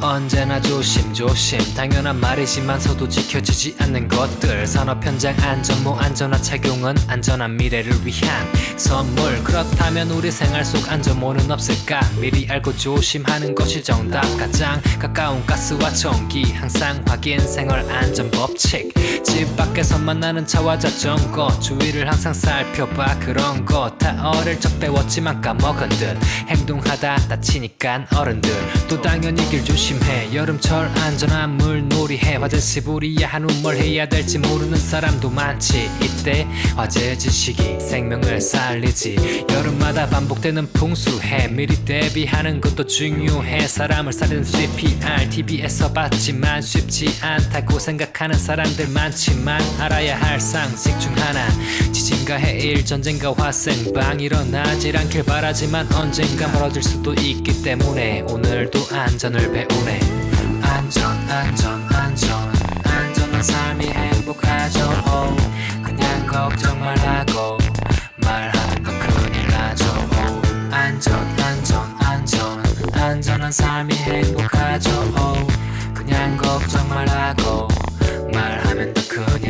언제나 조심조심. 당연한 말이지만서도 지켜지지 않는 것들. 산업 현장 안전모 안전화 착용은 안전한 미래를 위한 선물. 그렇다면 우리 생활 속 안전모는 없을까? 미리 알고 조심하는 것이 정답. 가장 가까운 가스와 전기 항상 확인 생활 안전 법칙. 집 밖에서 만나는 차와 자전거 주위를 항상 살펴봐. 그런 거 다 어릴 적 배웠지만 까먹은 듯. 행동하다 다치니깐 어른들. 또 당연히 길 조 심해. 여름철 안전한 물놀이해. 화재 시부리야 한후 뭘 해야 될지 모르는 사람도 많지. 이때 화재 지식이 생명을 살리지. 여름마다 반복되는 풍수해 미리 대비하는 것도 중요해. 사람을 살리는 CPR TV에서 봤지만 쉽지 않다고 생각하는 사람들 많지만 알아야 할 상식 중 하나. 지진과 해일 전쟁과 화생방 일어나질 않길 바라지만 언젠가 멀어질 수도 있기 때문에 오늘도 안전을 배우네. 안전 안전 삶이 행복하죠 오. 그냥 걱정 말라고 말하면 더 오.